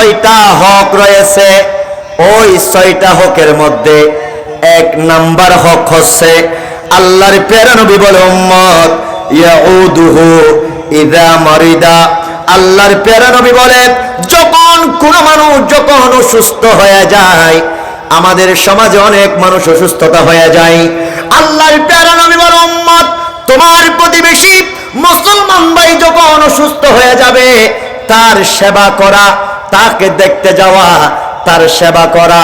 ছয়টা হক রয়েছে, ওই ছয়টা হকের মধ্যে এক নাম্বার হক হচ্ছে আল্লাহর প্রেরণ নবী বলে, উম্মত, ইয়াউদুহু ইদা মারিদা। আল্লাহর প্রেরণ নবী বলে, যখন কোন মানুষ যখন অসুস্থ হয়ে যায়, আমাদের সমাজে অনেক মানুষ অসুস্থতা হয়ে যায়। আল্লাহর প্রেরণ নবী বলে, উম্মত, তোমার প্রতিবেশী মুসলমান ভাই যখন অসুস্থ হয়ে যাবে, তার সেবা করা তাকে দেখতে যাওয়া, তার সেবা করা,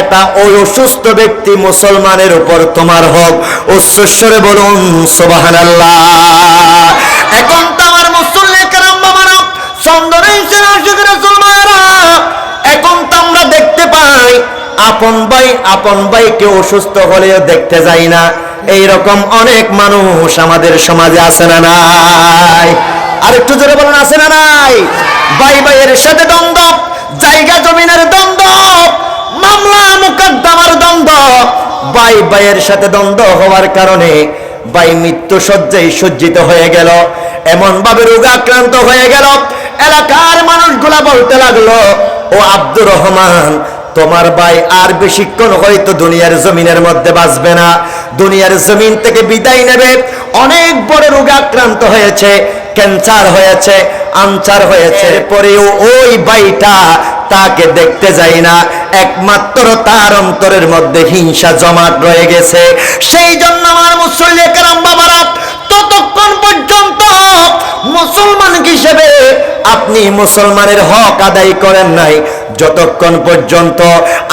এটা ওই অসুস্থ ব্যক্তি মুসলমানের উপর তোমার হক। উচ্চস্বরে বলুন সোবাহান এখন তো আমার মুসল্লি কেরাম বাবারা, চন্দনে এখন তো আমরা দেখতে পাই, আপন ভাই, আপন ভাইকে অসুস্থ হলেও দেখতে যাই না। এইরকম অনেক মানুষ আমাদের সমাজে আছে না নাই? আরেকটু জোরে বলেন, আছে না নাই? ভাই ভাইয়ের সাথে দ্বন্দ্ব, জায়গা জমিনের দ্বন্দ্ব, মামলা মুকদ্দমার দ্বন্দ্ব। ভাই ভাইয়ের সাথে দ্বন্দ্ব হওয়ার কারণে ভাই মৃত্যু সজ্জায় সজ্জিত হয়ে গেল। এমন ভাবে রোগাক্রান্ত হয়ে গেল। এলাকার মানুষগুলা বলতে লাগল, ও আব্দুর রহমান, তোমার ভাই আর বেশিক্ষণ হয়তো দুনিয়ার জমিনের মধ্যে বাঁচবে না। দুনিয়ার জমিন থেকে বিদায় নেবে। অনেক বড় রোগে আক্রান্ত হয়েছে। ক্যান্সার হয়েছে, আনসার হয়েছে। পরেও ওই বাইটা তাকে দেখতে যাই না। একমাত্র তার অন্তরের মধ্যে হিংসা জমাট রয়ে গেছে। সেই জন্য আমার মুসল্লি কেরাম বাবারা, ততক্ষণ পর্যন্ত মুসলমান হিসেবে আপনি মুসলমানের হক আদায় করেন নাই। যতক্ষণ পর্যন্ত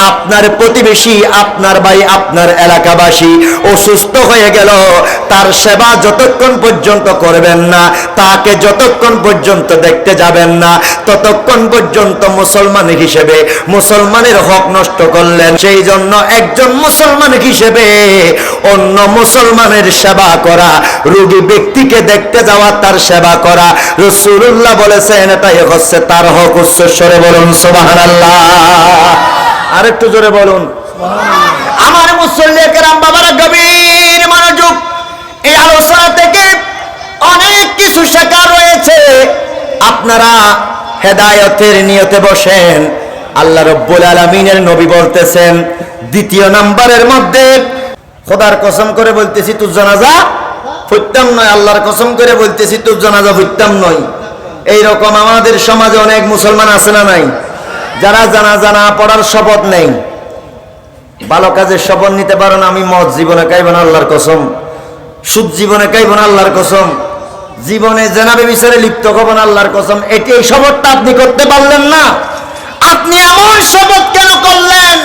আপনার প্রতিবেশী, আপনার ভাই, আপনার এলাকাবাসী অসুস্থ হয়ে গেল, তার সেবা যতক্ষণ পর্যন্ত করবেন না, তাকে যতক্ষণ পর্যন্ত দেখতে যাবেন না, ততক্ষণ পর্যন্ত মুসলমান হিসেবে মুসলমানের হক নষ্ট করলেন। সেই জন্য একজন মুসলমান হিসেবে অন্য মুসলমানের সেবা করা, রোগী ব্যক্তিকে দেখতে যাওয়া, তার সেবা করা রসুল্লাহ বলেছেন, এটাই হচ্ছে তার হক। উচ্চস্বরে বলুন সোবাহান আর একটু জোরে বলুন। আমার মুসল্লি বাবারা গভীর মনোযোগ এই আলোচনা থেকে অনেক কিছু শেখা রয়েছে। আপনারা হেদায়তের নিয়তে বসেন। আল্লাহ রব্বুল আলমিনের নবী বলতেছেন, দ্বিতীয় নাম্বারের মধ্যে, খোদার কসম করে বলতেছি, তুর জানাজা ফুটতাম নয়, আল্লাহর কসম করে বলতেছি, তুর জানাজা ফুটতাম নয়। এইরকম আমাদের সমাজে অনেক মুসলমান আছে না নাই? যারা জানা জানা পড়ার শপথ নেই, ভালো কাজের শপথ নিতে পারো না, আমি মদ জীবনে কাইব না, আল্লাহর কসম। সুদ জীবনে কাইব না, আল্লাহর কসম। জীবনে জেনাবে বিচারে লিপ্ত হব না, আল্লাহর কসম। এটি এই শপথটা আপনি করতে পারলেন না। আপনি এমন শপথ কেন করলেন?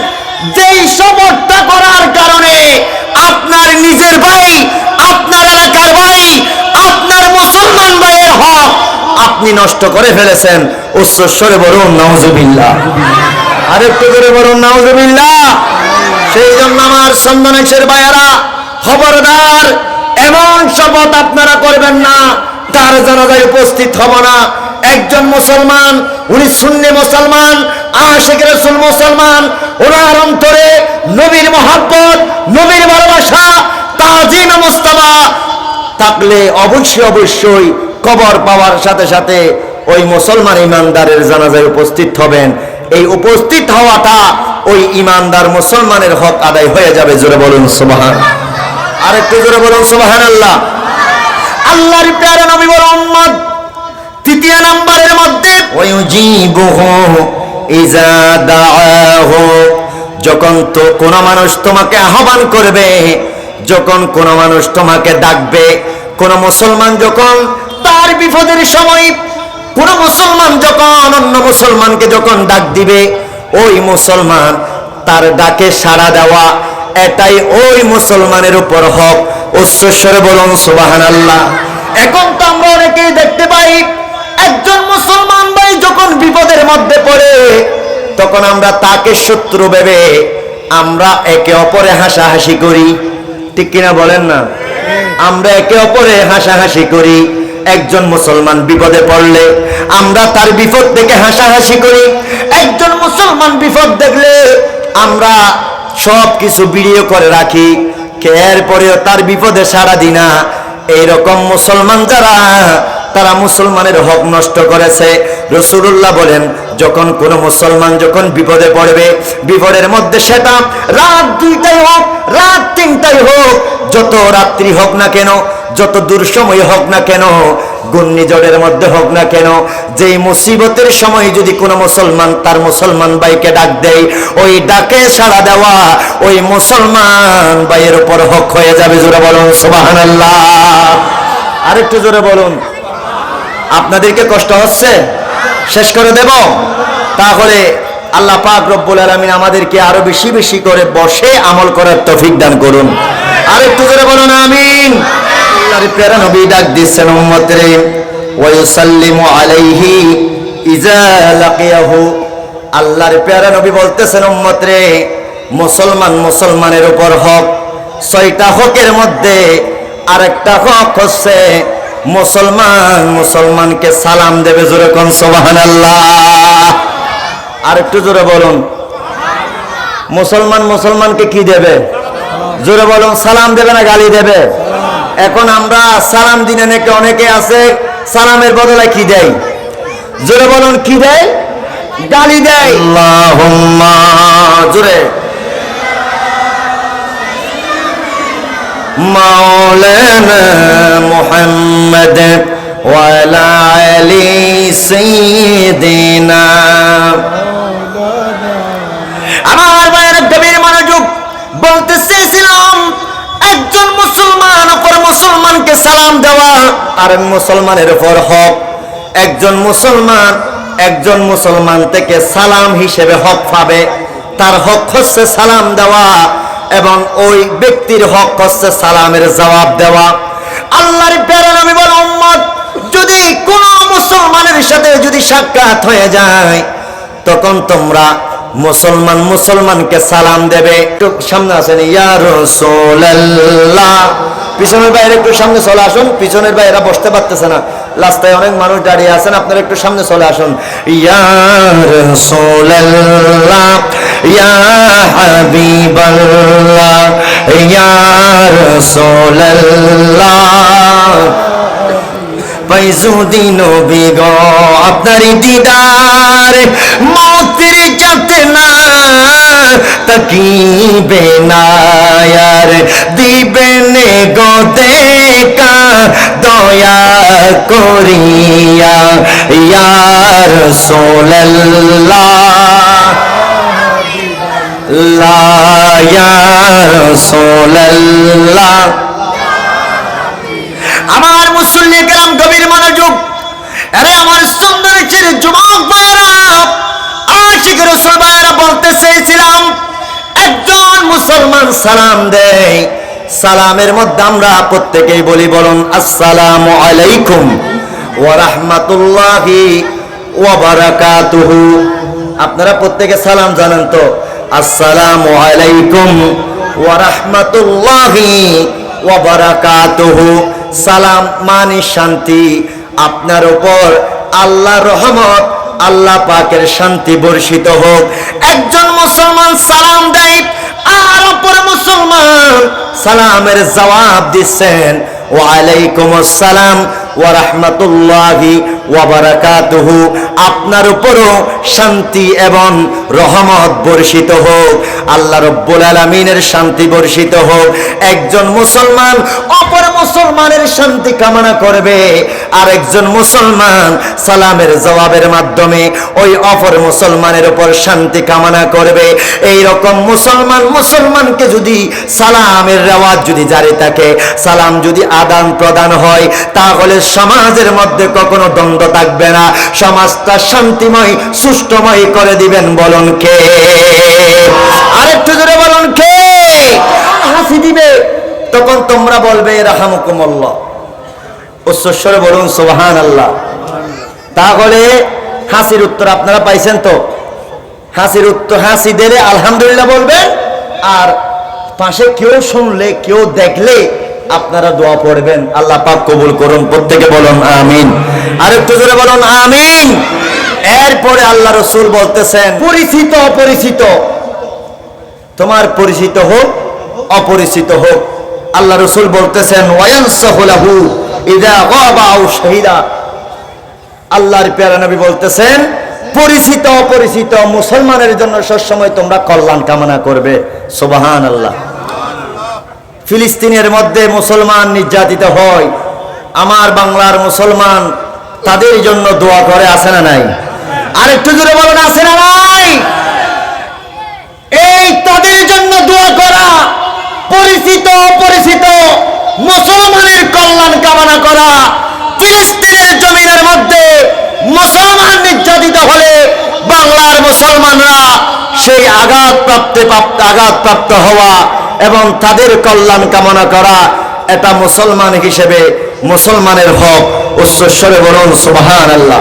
যেই শপথটা করার কারণে আপনার নিজের ভাই, আপনার এলাকার ভাই, আপনার মুসলমান ভাইয়ের হক আপনি নষ্ট করে ফেলেছেন। উচ্চস্বরে বলুন, নাউজুবিল্লাহ। আরেকটু করে বলুন, নাউজুবিল্লাহ। সেই জন্য আমার সন্তানেশের ভাইয়ারা, খবরদার, এমন শপথ আপনারা করবেন না, তার জানাজায় উপস্থিত হব না। একজন মুসলমান, উনি সুন্নি মুসলমান আশেখ রসুল মুসলমান, ওনার অন্তরে নবীর মহাব্বত, নবীর ভালোবাসা, তাজিম মুস্তফা, থাকলে অবশ্যই অবশ্যই কবর পাওয়ার সাথে সাথে ওই মুসলমান ইমানদারের জানাজায় উপস্থিত হবেন। এই উপস্থিত হওয়াটা ওই ইমানদার মুসলমানের হক আদায় হয়ে যাবে। জোরে বলুন, সুবাহান আরেকটু জোরে বলুন সুবাহান আল্লাহ আল্লাহর প্যারে নবী বল, উম্মত, তৃতীয় নাম্বারের মধ্যে ইজা দাআহু যখন তো কোন মানুষ তোমাকে আহ্বান করবে, যখন কোন মানুষ তোমাকে ডাকবে, কোন মুসলমান যখন তার বিপদের সময় কোন মুসলমান যখন অন্য মুসলমানকে যখন ডাক দিবে, ওই মুসলমান তার ডাকে সাড়া দেওয়া, এটাই ওই মুসলমানের উপর হক। উচ্চস্বরে বলুন সুবাহান আল্লাহ এখন তো আমরা অনেকেই দেখতে পাই, একজন মুসলমান ভাই যখন বিপদের মধ্যে পড়ে, তখন আমরা তাকে শত্রু ভেবে আমরা একে অপরে হাসাহাসি করি। ঠিক কিনা বলেন না? আমরা একে অপরে হাসাহাসি করি। একজন মুসলমান বিপদে পড়লে আমরা তার বিপদ থেকে হাসাহাসি করি। একজন মুসলমান বিপদ দেখলে আমরা সব কিছু ভিডিও করে রাখি। এরপরেও তার বিপদে সারা দিনা এইরকম মুসলমান যারা, তারা মুসলমানের হক নষ্ট করেছে। রসুল্লাহ বলেন, যখন কোন মুসলমান যখন বিপদে পড়বে, বিপদের মধ্যে সেটা রাত দুইটাই হোক, রাত তিনটাই হোক, যত রাত্রি হোক না কেন যত দূর সময় হোক না কেন, ঘূর্ণিঝড়ের মধ্যে হোক না কেন যে মুসিবতের সময় যদি কোনো মুসলমান তার মুসলমান ভাইকে ডাক দেয়, ওই ডাকে সাড়া দেওয়া ওই মুসলমান ভাইয়ের উপর হক হয়ে যাবে, জোরে বলুন সুবাহান আরেকটু জোরে বলুন। আপনাদেরকে কষ্ট হচ্ছে? শেষ করে দেব? তাহলে আল্লাহ পাক রব্বুল আলামিন আমাদেরকে আরও বেশি বেশি করে বসে আমল করার তৌফিক দান করুন। আর একটু করে বলুন, আমিন। দিচ্ছেন উম্মতরে আলাইহি ইজা লাকিয়াহু। আল্লাহর নবী বলতেছেন উম্মতরে, মুসলমান মুসলমানের উপর হক, ছয়টা হকের মধ্যে আরেকটা হক হচ্ছে মুসলমান মুসলমানকে সালাম দেবে জোরে কোন আর একটু জোরে বলুন, মুসলমান মুসলমানকে কি দেবে? জোরে বলুন, সালাম দেবে না গালি দেবে? এখন আমরা সালাম দিন অনেকে অনেকে আছে সালামের বদলে কি দেয়? জোরে বলুন কি দেয়? গালি দেয়। জোরে। মাওলানা মোহাম্মদ ওয়ালা আলী সাইয়্যিদিনা। আমার ভাইয়ের গভীর মনোযোগ বলতেছে অপর মুসলমানকে সালাম দেওয়া আর মুসলমানের উপর হক। একজন মুসলমান একজন মুসলমান থেকে সালাম হিসেবে হক পাবে। তার হক হচ্ছে সালাম দেওয়া এবং ওই ব্যক্তির হক হচ্ছে সালামের জবাব দেওয়া। আল্লাহর প্রেরণ আমি বল যদি কোন মুসলমানের সাথে যদি সাক্ষাৎ হয়ে যায়, তখন তোমরা মুসলমান মুসলমানকে সালাম দেবে। একটু সামনে আসেন পিছনের বাইরে একটু সামনে চলে আসুন, পিছনের বাইরে বসতে পারতেছে না। রাস্তায় অনেক মানুষ দাঁড়িয়ে আছেন, আপনারা একটু সামনে চলে আসুন। ইয়া রাসূলুল্লাহ, ইয়া হাবিবাল্লাহ রাসূলুল্লাহ পাইজুদিন বিগ, আপনার দিদার মতের যাতে না, তাকিবে না আর দিবেন গো দেখা, দয়া করিয়া ইয়ার সোল্লাহ লা ইয়ার সোল্লাহ গ্রাম গভীর মনোযোগ আরে আমার সুন্দর ছেলে যুবক ভাইয়েরা, আশিক রসুল ভাইয়েরা বলতে চেয়েছিলাম, একজন মুসলমান সালাম দেয়। সালামের মধ্যে আমরা প্রত্যেকেই বলি, বলুন, আসসালামু আলাইকুম ওয়া রাহমাতুল্লাহি ওয়া বারাকাতুহু। আপনারা প্রত্যেকে সালাম জানেন তো, আসসালামু আলাইকুম ওয়া রাহমাতুল্লাহি ওয়া বারাকাতুহু। সালাম মানে শান্তি। আপনার উপর আল্লাহ রহমত, আল্লাহ পাকের শান্তি বর্ষিত হোক। একজন মুসলমান সালাম দেয়, আর অপর মুসলমান সালামের জবাব দিচ্ছেন। ওয়ালাইকুম আসসালাম ওয়া রাহমাতুল্লাহি ওয়া বারাকাতুহু আপনার উপরও শান্তি এবং রহমত বর্ষিত হোক। আল্লাহ রব্বুল আলামিনের শান্তি বর্ষিত হোক। একজন মুসলমান অপর মুসলমানের শান্তি কামনা করবে। আর একজন মুসলমান সালামের জবাবের মাধ্যমে ওই অপর মুসলমানের উপর শান্তি কামনা করবে। এই রকম মুসলমান মুসলমানকে যদি সালামের রেওয়াজ যদি জারি থাকে, সালাম যদি আদান প্রদান হয়, তাহলে সমাজের মধ্যে কখনো দ্বন্দ্ব থাকবে না। সমাজটা শান্তিময়, সুষ্ঠময় করে দিবেন বলুন কে? আরেকটু জোরে বলুন কে? হাসি দিবে। তখন তোমরা বলবে, রাহামুকুমল্লাহ। উচ্চস্বরে বলুন সোহান আল্লাহ তাহলে হাসির উত্তর আপনারা পাইছেন তো? হাসির উত্তর, হাসি দিলে আলহামদুলিল্লাহ বলবেন আর পাশে কেউ শুনলে, কেউ দেখলে আপনারা দোয়া পড়বেন। আল্লাহ পাক কবুল করুন। প্রত্যেকে বলুন, আমিন। আর একটু জোরে বলুন, আমিন। এরপরে আল্লাহ রসুল বলতেছেন, পরিচিত, অপরিচিত। তোমার পরিচিত হোক, অপরিচিত হোক। আল্লাহ রসুল বলতেছেন ওয়ানসাহুলাহু ইদা গাবা আও শাহিদা। আল্লাহর প্যারা নবী বলতেছেন, পরিচিত, অপরিচিত, মুসলমানের জন্য সবসময় তোমরা কল্যাণ কামনা করবে। সুবাহান আল্লাহ ফিলিস্তিনের মধ্যে মুসলমান নির্যাতিত হয়। আমার বাংলার মুসলমান তাদের জন্য দোয়া করে আসে না নাই? আর একটু জোরে বলেন আসে না নাই? এই তাদের জন্য দোয়া করা, পরিচিত অপরিচিত, মুসলমানের কল্যাণ কামনা করা, ফিলিস্তিনের জমিনের মধ্যে মুসলমান নির্যাতিত হলে বাংলার মুসলমানরা সেই আঘাত প্রাপ্ত আঘাত প্রাপ্ত হওয়া এবং তাদের কল্যাণ কামনা করা এটা মুসলমান হিসেবে মুসলমানের হক। উচ্চস্বরে বলুন সুবাহ আল্লাহ